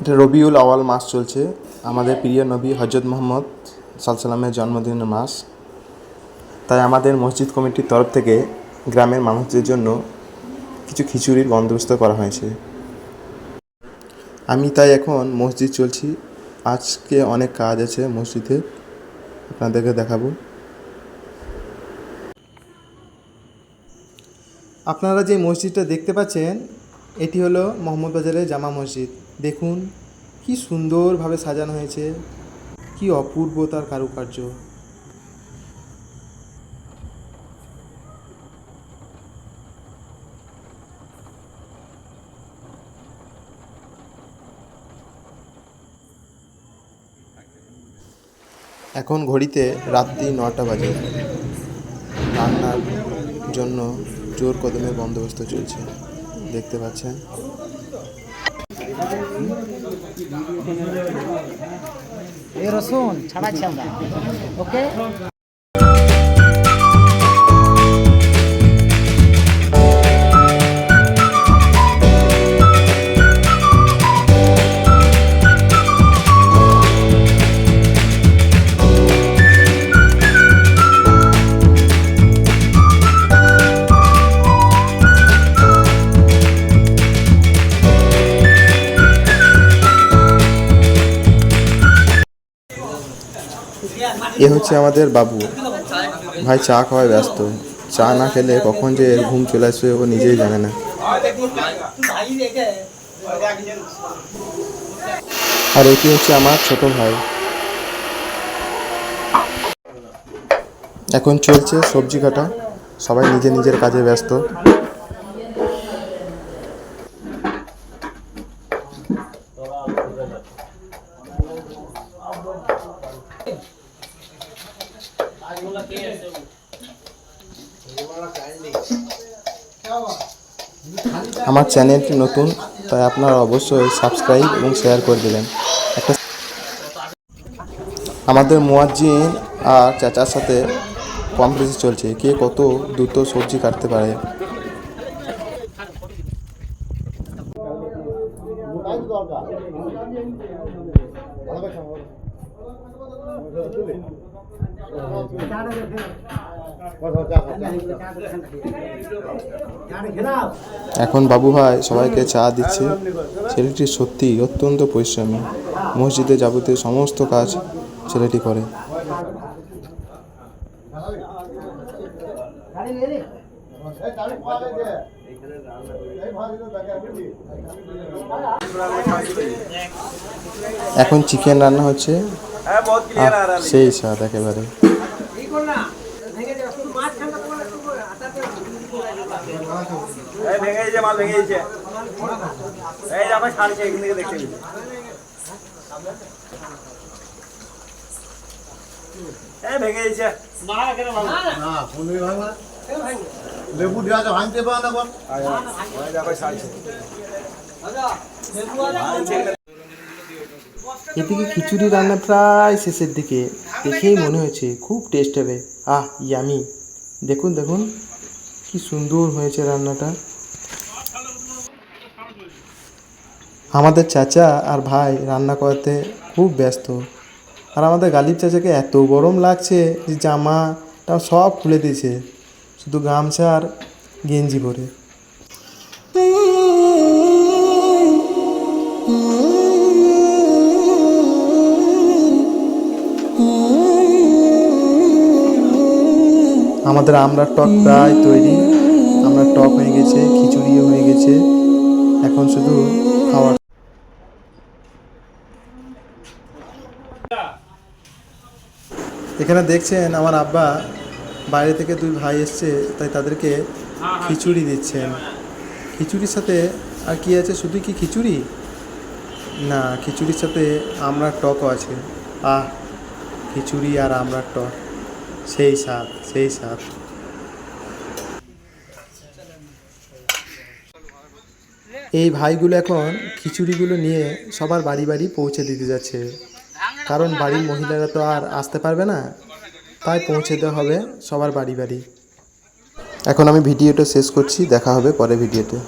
এটা রবিউল আওয়াল মাস চলছে। আমাদের প্রিয় নবী হজরত মোহাম্মদ সালসালামের জন্মদিনের মাস। তাই আমাদের মসজিদ কমিটির তরফ থেকে গ্রামের মানুষদের জন্য কিছু খিচুড়ির বন্দোবস্ত করা হয়েছে। আমি তাই এখন মসজিদ চলছি। আজকে অনেক কাজ আছে মসজিদে। আপনাদেরকে দেখাবো। আপনারা যে মসজিদটা দেখতে পাচ্ছেন, এটি হলো মোহাম্মদ বাজারের জামা মসজিদ। দেখুন, কি সুন্দরভাবে সাজানো হয়েছে। কি অপূর্ব তার কারুকার্য। এখন ঘড়িতে রাত্রি নটা বাজে। রান্নার জন্য জোর কদমে বন্দোবস্ত চলছে। দেখতে পাচ্ছেন? এই রসুন ছাড়াচ্ছি আমরা। ওকে এ হচ্ছে আমাদের বাবু। ভাই চা খাওয়ায় ব্যস্ত। চা না খেলে কখন যে এর ঘুম চলে আসবে ও নিজেই জানে না। আর এটি হচ্ছে আমার ছোট ভাই। এখন চলছে সবজি কাটা। সবাই নিজে নিজের কাজে ব্যস্ত। আমার চ্যানেলটি নতুন, তাই আপনারা অবশ্যই সাবস্ক্রাইব এবং শেয়ার করে দেবেন। একটা আমাদের মুয়াজ্জিন আর চাচার সাথে কম্পিটিশন চলছে। কে কত দ্রুত সবজি কাটতে পারে। এখন বাবু ভাই সবাইকে চা দিচ্ছে। ছেলেটি সত্যি অত্যন্ত পরিশ্রমী। মসজিদে যাবতীয় সমস্ত কাজ ছেলেটি করে। এখন চিকেন রান্না হচ্ছে। সেই স্বাদ একেবারে। ভেঙে গেছে মাল ভেঙে এই যে আমার ছাড়ছে এখান থেকে দেখতে এই ভেঙে গেছে লেবু ভাঙতে পারে এদিকে খিচুড়ি রান্না প্রায় শেষের দিকে। দেখেই মনে হয়েছে, খুব টেস্ট হবে। আহ ইয়ামি দেখুন দেখুন, কি সুন্দর হয়েছে রান্নাটা। আমাদের চাচা আর ভাই রান্না করতে খুব ব্যস্ত। আর আমাদের গালিব চাচাকে এত গরম লাগছে যে জামাটা সব খুলে দিয়েছে, শুধু গামছা আর গেঞ্জি পরে। আমাদের আমরা টক প্রায় তৈরি। আমরা টক হয়ে গেছে, খিচুড়িও হয়ে গেছে। এখন শুধু খাওয়ার এখানে দেখছেন আমার আব্বা বাইরে থেকে দুই ভাই এসছে, তাই তাদেরকে খিচুড়ি দিচ্ছেন। খিচুড়ির সাথে আর কি আছে? শুধু কি খিচুড়ি? না, খিচুড়ির সাথে আমরা টকও আছে। আহ, খিচুড়ি আর আমরা টক। সেই স্বাদ সেই স্বাদ। এই ভাইগুলো এখন খিচুড়িগুলো নিয়ে সবার বাড়ি বাড়ি পৌঁছে দিতে যাচ্ছে। কারণ বাড়ির মহিলারা তো আর আসতে পারবে না, তাই পৌঁছে দেওয়া হবে সবার বাড়ি বাড়ি। এখন আমি ভিডিওটা শেষ করছি, দেখা হবে পরে ভিডিওতে।